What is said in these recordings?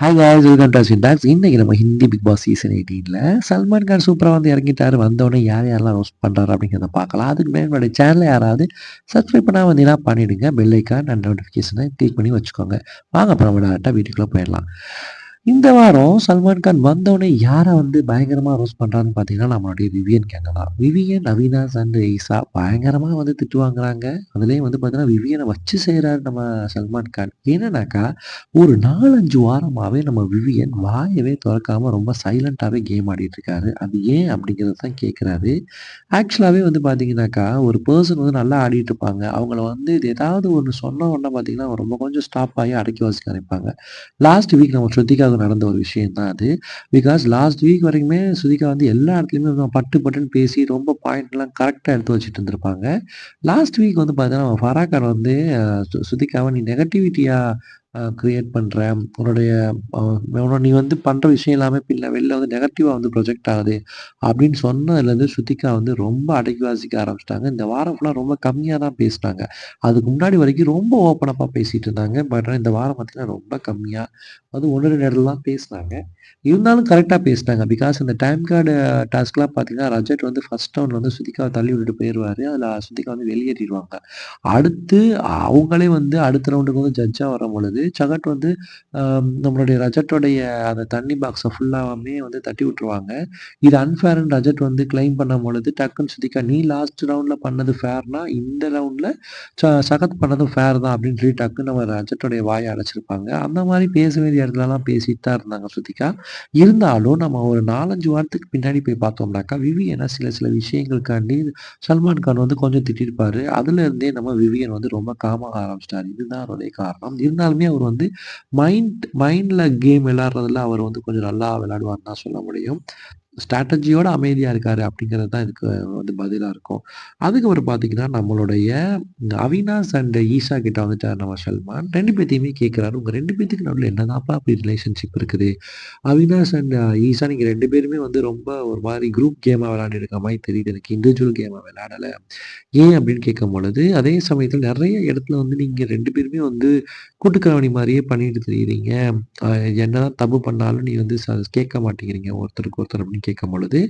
Hi guys welcome to Syntax இன்றைக்கி நம்ம Hindi big Boss season எயிட்டீனில் சல்மான் கான் சூப்பராக வந்து இறங்கிட்டார். வந்தோடனே யார் யாரெல்லாம் ரோஸ்ட் பண்ணுறாரு அப்படிங்கிறத பார்க்கலாம். அதுக்கு மேலே என்னோட சேனலை யாராவது சப்ஸ்கிரைப் பண்ணால் வந்தீங்கன்னா பண்ணிவிடுங்க பெல்லைக்கான் அண்ட் நோட்டிஃபிகேஷனை கிளிக் பண்ணி வச்சுக்கோங்க. வாங்க அப்புறம் டேரெக்டாக வீட்டுக்குள்ளே போயிடலாம். இந்த வாரம் சல்மான் கான் வந்தோடனே யாரை வந்து பயங்கரமாக ரோஸ் பண்ணுறான்னு பார்த்தீங்கன்னா நம்மளுடைய விவியன் கேங்க தான் விவியன் அவினாஸ் அண்ட் ஈசா பயங்கரமாக வந்து திட்டு வாங்குறாங்க அதுலேயும் வந்து பார்த்தீங்கன்னா விவியனை வச்சு செய்கிறாரு நம்ம சல்மான் கான். என்னன்னாக்கா ஒரு நாலஞ்சு வாரமாகவே நம்ம விவியன் வாயவே திறக்காமல் ரொம்ப சைலண்ட்டாகவே கேம் ஆடிட்டு இருக்காரு அது ஏன் அப்படிங்கிறது தான் கேட்குறாரு ஆக்சுவலாகவே வந்து பார்த்தீங்கன்னாக்கா ஒரு பர்சன் வந்து நல்லா ஆடிட்டு இருப்பாங்க அவங்கள வந்து இது ஏதாவது ஒன்று சொன்ன உடனே பார்த்தீங்கன்னா ரொம்ப கொஞ்சம் ஸ்டாப் ஆகி அடக்கி வாசிக்க ஆரம்பிப்பாங்க. லாஸ்ட் வீக் நம்ம ஸ்ருதிகாவுக்கு நடந்த ஒரு விஷயம் தான் அது. பிகாஸ் லாஸ்ட் வீக் வரைக்குமே சுதிகா வந்து எல்லா இடத்துலையுமே பட்டு பட்டுன்னு பேசி ரொம்ப பாயிண்ட்லாம் கரெக்டாக எடுத்து வச்சுட்டு இருந்திருப்பாங்க. லாஸ்ட் வீக் வந்து பார்த்தீங்கன்னா ஃபராக்கர் வந்து சுதிகாவை நீ நெகட்டிவிட்டியாக கிரியேட் பண்ணுற உன்னுடைய நீ வந்து பண்ணுற விஷயம் எல்லாமே பின்ன வெளில வந்து நெகட்டிவாக வந்து ப்ரொஜெக்ட் ஆகுது அப்படின்னு சொன்னதுலேருந்து ஸ்ருதிகா வந்து ரொம்ப அடக்கி வாசிக்க ஆரம்பிச்சிட்டாங்க. இந்த வாரம் ஃபுல்லாக ரொம்ப கம்மியாக தான் பேசினாங்க. அதுக்கு முன்னாடி வரைக்கும் ரொம்ப ஓப்பனப்பாக பேசிகிட்டு இருந்தாங்க. பட் இந்த வாரம் பார்த்தீங்கன்னா ரொம்ப கம்மியாக அது ஒன்று ரெண்டு இடத்துல தான் பேசினாங்க. இருந்தாலும் கரெக்டாக பேசினாங்க பிகாஸ் இந்த டைம் கார்டு டாஸ்க்லாம் பார்த்தீங்கன்னா ரஜட் வந்து ஃபர்ஸ்ட் ரவுண்ட் வந்து ஸ்ருதிகாவை தள்ளி விட்டுட்டு போயிடுவார் அதில் ஸ்ருதிகா வந்து வெளியேறிடுவாங்க. அடுத்து அவங்களே வந்து அடுத்த ரவுண்டுக்கு வந்து ஜட்ஜாக வரும் பொழுது சகட் வந்து நம்மளுடைய ரஜட்டோடைய அந்த தண்ணி பாக்ஸை ஃபுல்லாகவுமே வந்து தட்டி விட்டுருவாங்க. இது அன்ஃபேர்னு ரஜட் வந்து கிளைம் பண்ணும் பொழுது டக்குன்னு ஸ்ருதிகா நீ லாஸ்ட் ரவுண்டில் பண்ணது ஃபேர்னா இந்த ரவுண்டில் சகத் பண்ணதும் ஃபேர் தான் அப்படின்னு சொல்லி டக்குன்னு நம்ம ரஜட்டோடைய வாயை அடைச்சிருப்பாங்க. அந்த மாதிரி பேச வேண்டிய இடத்துலலாம் பேசிட்டு தான் இருந்தாங்க ஸ்ருதிகா இருந்தாலும் நம்ம ஒரு நாலஞ்சு வாரத்துக்கு பின்னாடி போய் பார்த்தோம்னாக்கா விவியனா சில சில விஷயங்களுக்காண்டி சல்மான் கான் வந்து கொஞ்சம் திட்டிருப்பாரு. அதுல இருந்தே நம்ம விவியன் வந்து ரொம்ப காமாக ஆரம்பிச்சிட்டாரு. இதுதான் அவருடைய காரணம். இருந்தாலுமே அவர் வந்து மைண்ட் மைண்ட்ல கேம் விளாட்றதுல அவர் வந்து கொஞ்சம் நல்லா விளையாடுவார்னு தான் சொல்ல முடியும். ஸ்ட்ராட்டஜியோட அமைதியாக இருக்கார் அப்படிங்கிறது தான் இதுக்கு வந்து பதிலாக இருக்கும். அதுக்கப்புறம் பார்த்தீங்கன்னா நம்மளுடைய அவினாஸ் அண்ட் ஈஷா கிட்ட வந்துட்டார் நம்ம சல்மான் ரெண்டு பேத்தையுமே கேட்குறாரு உங்கள் ரெண்டு பேத்துக்கு நடுவில் என்னதான்ப்பா அப்படி ரிலேஷன்ஷிப் இருக்குது? அவினாஸ் அண்ட் ஈஷா நீங்கள் ரெண்டு பேருமே வந்து ரொம்ப ஒரு மாதிரி குரூப் கேமாக விளையாடி மாதிரி தெரியுது. எனக்கு இண்டிவிஜுவல் கேமாக விளையாடலை. ஏன் அப்படின்னு கேட்கும் பொழுது அதே சமயத்தில் நிறைய இடத்துல வந்து நீங்கள் ரெண்டு பேருமே வந்து கூட்டுக்கலவணி மாதிரியே பண்ணிட்டு தெரியுறீங்க. என்னதான் தப்பு பண்ணாலும் நீ வந்து கேட்க மாட்டேங்கிறீங்க. ஒருத்தருக்கு ஒருத்தர் அப்படின்னு கேட்கும் பொழுது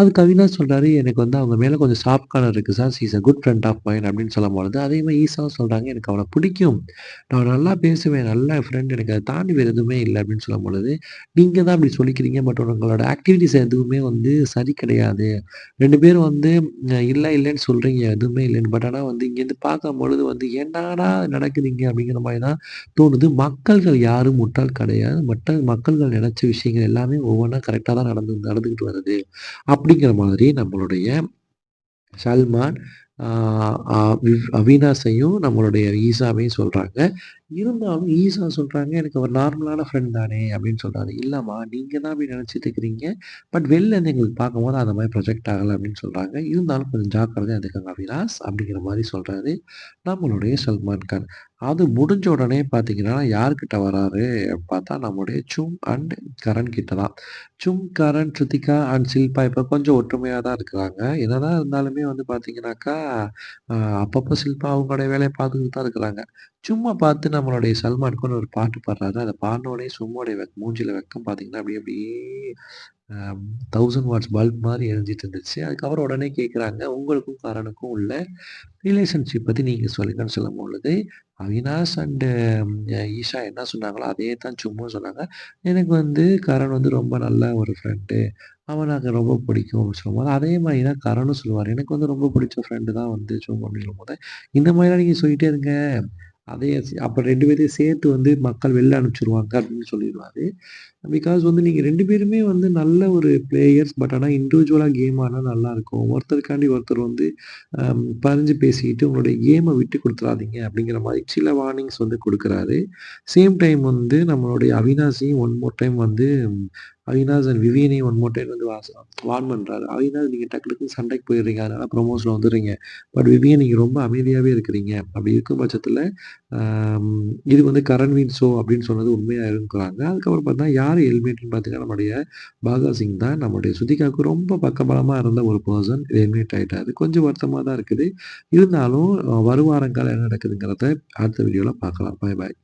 அதுக்கு அவினாஷ் சொல்கிறாரு எனக்கு வந்து அவங்க மேலே கொஞ்சம் சாஃப்ட் கார்னர் இருக்குது sir is a good friend of mind அப்படின்னு சொல்லும் பொழுது அதே மாதிரி ஈஸா சொல்கிறாங்க எனக்கு அவனை பிடிக்கும். நான் நல்லா பேசுவேன் நல்ல ஃப்ரெண்ட் எனக்கு அதை தாண்டி வேறு எதுவுமே இல்லை அப்படின்னு சொல்லும் பொழுது நீங்கள் தான் அப்படி சொல்லிக்கிறீங்க பட் உங்களோட ஆக்டிவிட்டிஸ் எதுவுமே வந்து சரி கிடையாது. ரெண்டு பேரும் வந்து இல்லை இல்லைன்னு சொல்கிறீங்க எதுவுமே இல்லைன்னு. பட் ஆனால் வந்து இங்கேருந்து பார்க்கும் பொழுது வந்து என்னடா நடக்குதுங்க அப்படிங்கிற மாதிரி தான் தோணுது. மக்கள்கள் யாரும் முட்டாள் கிடையாது. மற்ற மக்கள்கள் நினச்ச விஷயங்கள் எல்லாமே ஒவ்வொன்றா கரெக்டாக தான் நடந்து நடந்துக்கிட்டு வருது அப்படிங்கிற மாதிரி நம்மளுடைய சல்மான் ஆஹ் நம்மளுடைய ஈசாவையும் சொல்றாங்க. இருந்தாலும் ஈஸா சொல்கிறாங்க எனக்கு ஒரு நார்மலான ஃப்ரெண்ட் தானே அப்படின்னு சொல்றாரு. இல்லைம்மா நீங்க தான் அப்படி நினச்சிட்டு இருக்கிறீங்க. பட் வெளிலேருந்து எங்களுக்கு பார்க்கும்போது அந்த மாதிரி ப்ரொஜெக்ட் ஆகலை அப்படின்னு சொல்றாங்க. இருந்தாலும் கொஞ்சம் ஜாக்கிரதையாக இருந்துக்கோங்க அவினாஷ் அப்படிங்கிற மாதிரி சொல்றாரு. நம்மளுடைய சல்மான் கான். அது முடிஞ்ச உடனே பார்த்தீங்கன்னா யார்கிட்ட வராரு பார்த்தா நம்முடைய சும் அண்ட் கரண் கிட்ட தான். சும் கரண் ஸ்ருதிகா அண்ட் சில்பா இப்போ கொஞ்சம் ஒற்றுமையாக தான் இருக்கிறாங்க. என்னதான் இருந்தாலுமே வந்து பார்த்தீங்கன்னாக்கா அப்பப்போ சில்பா அவங்களுடைய வேலையை பார்த்துக்கிட்டு தான் இருக்கிறாங்க. சும்மா பார்த்து நம்மளுடைய சல்மானுக்குன்னு ஒரு பாட்டு பாடுறாரு. அதை பாடினோடனே சும்மாடைய வெக் மூஞ்சில வெக்கம் பார்த்தீங்கன்னா அப்படியே அப்படியே தௌசண்ட் வாட்ஸ் பல்ப் மாதிரி எரிஞ்சிட்டு இருந்துச்சு. அதுக்கப்புறம் உடனே கேட்குறாங்க உங்களுக்கும் கரனுக்கும் உள்ள ரிலேஷன்ஷிப் பற்றி நீங்கள் சொல்லுங்கன்னு சொல்லும் பொழுது அவினாஷ் அண்டு ஈஷா என்ன சொன்னாங்களோ அதே தான் சும்மா சொன்னாங்க. எனக்கு வந்து கரண் வந்து ரொம்ப நல்ல ஒரு ஃப்ரெண்டு அவன் எனக்கு ரொம்ப பிடிக்கும். அப்படின்னு சொல்லும்போது அதே மாதிரி தான் கரணும் சொல்லுவார். எனக்கு வந்து ரொம்ப பிடிச்ச ஃப்ரெண்டு தான் வந்து சும்மா. அப்படின்னு சொல்லும்போது இந்த மாதிரிலாம் நீங்கள் சொல்லிட்டே இருங்க. அதையும் அப்போ ரெண்டு பேரையும் சேர்த்து வந்து மக்கள் வெளில அனுப்பிச்சிருவாங்க அப்படின்னு சொல்லிடுவாரு. பிகாஸ் வந்து நீங்கள் ரெண்டு பேருமே வந்து நல்ல ஒரு பிளேயர்ஸ் பட் ஆனால் இண்டிவிஜுவலாக கேம் ஆனால் நல்லாயிருக்கும் ஒருத்தருக்காண்டி ஒருத்தர் வந்து பறிஞ்சு பேசிக்கிட்டு உங்களுடைய கேமை விட்டு கொடுத்துறாதீங்க அப்படிங்கிற மாதிரி சில வார்னிங்ஸ் வந்து கொடுக்குறாரு. சேம் டைம் வந்து நம்மளுடைய அவினாஷையும் ஒன் மோர் டைம் வந்து அவினாஸ் அண்ட் விவியனையும் ஒன் மோர் டைம் வந்து வார்ன் பண்ணுறாரு அவினாஸ் நீங்கள் டக்கு டக்குன்னு சண்டைக்கு போயிடுறீங்க. அதனால் ப்ரொமோஷனில் வந்துடுறீங்க. பட் விவியன் நீங்கள் ரொம்ப அமைதியாகவே இருக்கிறீங்க. அப்படி இருக்கும் பட்சத்தில் இது வந்து கரண்வீன் ஷோ அப்படின்னு சொன்னது உண்மையாக இருக்கிறாங்க அதுக்கப்புறம் பார்த்தா யார் எலிமினேட்னு பார்த்தீங்கன்னா நம்முடைய பாகா சிங் தான் நம்முடைய சுதிகாவுக்கு ரொம்ப பக்கபலமாக இருந்த ஒரு பர்சன் எலிமினேட் ஆயிட்டாரு. கொஞ்சம் வருத்தமாக தான் இருக்குது. இருந்தாலும் வருவாரங்கள் வருவாரங்கால என்ன நடக்குதுங்கிறத அடுத்த வீடியோவில் பார்க்கலாம். பாய் பாய்